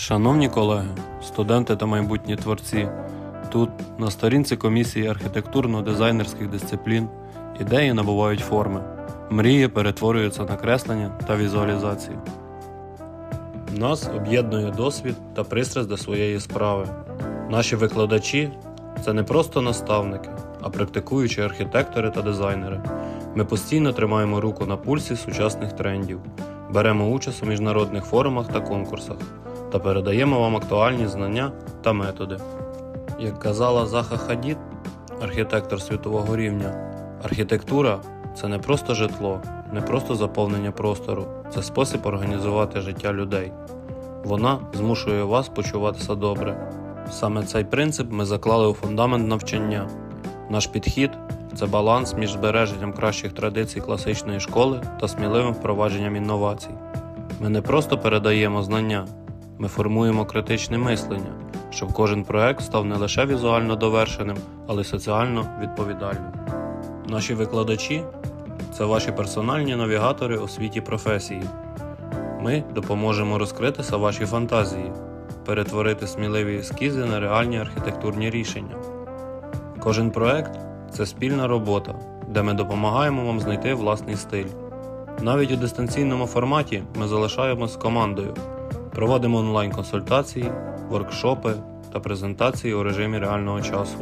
Шановні колеги, студенти та майбутні творці, тут, на сторінці комісії архітектурно-дизайнерських дисциплін, ідеї набувають форми, мрії перетворюються на креслення та візуалізації. Нас об'єднує досвід та пристрасть до своєї справи. Наші викладачі це не просто наставники, а практикуючі архітектори та дизайнери. Ми постійно тримаємо руку на пульсі сучасних трендів, беремо участь у міжнародних форумах та конкурсах та передаємо вам актуальні знання та методи. Як казала Заха Хадід, архітектор світового рівня, архітектура це не просто житло, не просто заповнення простору, це спосіб організувати життя людей. Вона змушує вас почуватися добре. Саме цей принцип ми заклали у фундамент навчання. Наш підхід це баланс між збереженням кращих традицій класичної школи та сміливим впровадженням інновацій. Ми не просто передаємо знання, ми формуємо критичне мислення, щоб кожен проект став не лише візуально довершеним, але й соціально відповідальним. Наші викладачі це ваші персональні навігатори у світі професії. Ми допоможемо розкритися вашій фантазії, перетворити сміливі ескізи на реальні архітектурні рішення. Кожен проект це спільна робота, де ми допомагаємо вам знайти власний стиль. Навіть у дистанційному форматі ми залишаємось командою, проводимо онлайн-консультації, воркшопи та презентації у режимі реального часу.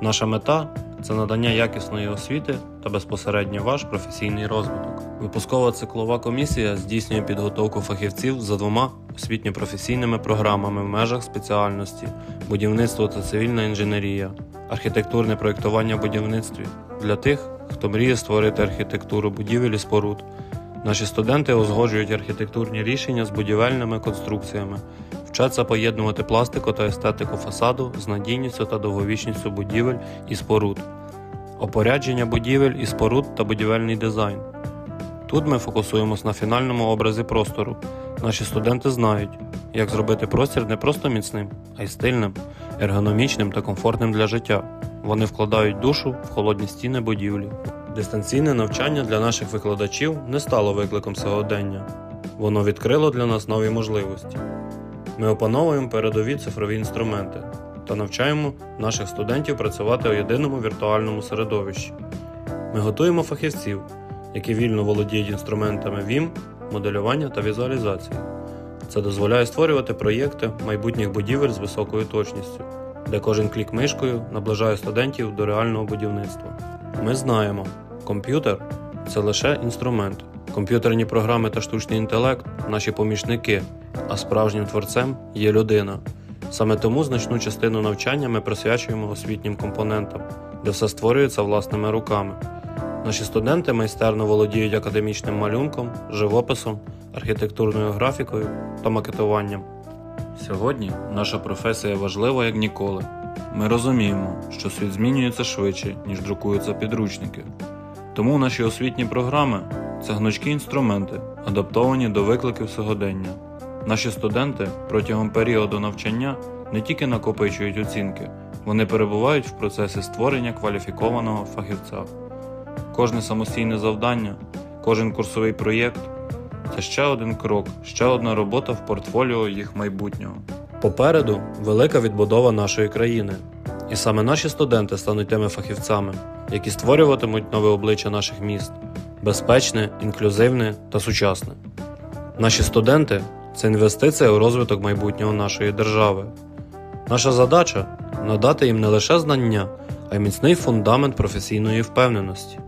Наша мета це надання якісної освіти та безпосередньо ваш професійний розвиток. Випускова циклова комісія здійснює підготовку фахівців за двома освітньо-професійними програмами в межах спеціальності будівництво та цивільна інженерія, архітектурне проєктування в будівництві для тих, хто мріє створити архітектуру будівель і споруд. Наші студенти узгоджують архітектурні рішення з будівельними конструкціями, вчаться поєднувати пластику та естетику фасаду з надійністю та довговічністю будівель і споруд, опорядження будівель і споруд та будівельний дизайн. Тут ми фокусуємось на фінальному образі простору. Наші студенти знають, як зробити простір не просто міцним, а й стильним, ергономічним та комфортним для життя. Вони вкладають душу в холодні стіни будівлі. Дистанційне навчання для наших викладачів не стало викликом сьогодення. Воно відкрило для нас нові можливості. Ми опановуємо передові цифрові інструменти та навчаємо наших студентів працювати у єдиному віртуальному середовищі. Ми готуємо фахівців, які вільно володіють інструментами ВІМ, моделювання та візуалізації. Це дозволяє створювати проєкти майбутніх будівель з високою точністю, де кожен клік мишкою наближає студентів до реального будівництва. Ми знаємо, комп'ютер це лише інструмент. Комп'ютерні програми та штучний інтелект наші помічники, а справжнім творцем є людина. Саме тому значну частину навчання ми присвячуємо освітнім компонентам, де все створюється власними руками. Наші студенти майстерно володіють академічним малюнком, живописом, архітектурною графікою та макетуванням. Сьогодні наша професія важлива як ніколи. Ми розуміємо, що світ змінюється швидше, ніж друкуються підручники. Тому наші освітні програми це гнучкі інструменти, адаптовані до викликів сьогодення. Наші студенти протягом періоду навчання не тільки накопичують оцінки, вони перебувають в процесі створення кваліфікованого фахівця. Кожне самостійне завдання, кожен курсовий проєкт це ще один крок, ще одна робота в портфоліо їх майбутнього. Попереду велика відбудова нашої країни, і саме наші студенти стануть тими фахівцями, які створюватимуть нове обличчя наших міст безпечне, інклюзивне та сучасне. Наші студенти це інвестиція у розвиток майбутнього нашої держави. Наша задача надати їм не лише знання, а й міцний фундамент професійної впевненості.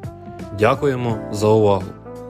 Дякуємо за увагу!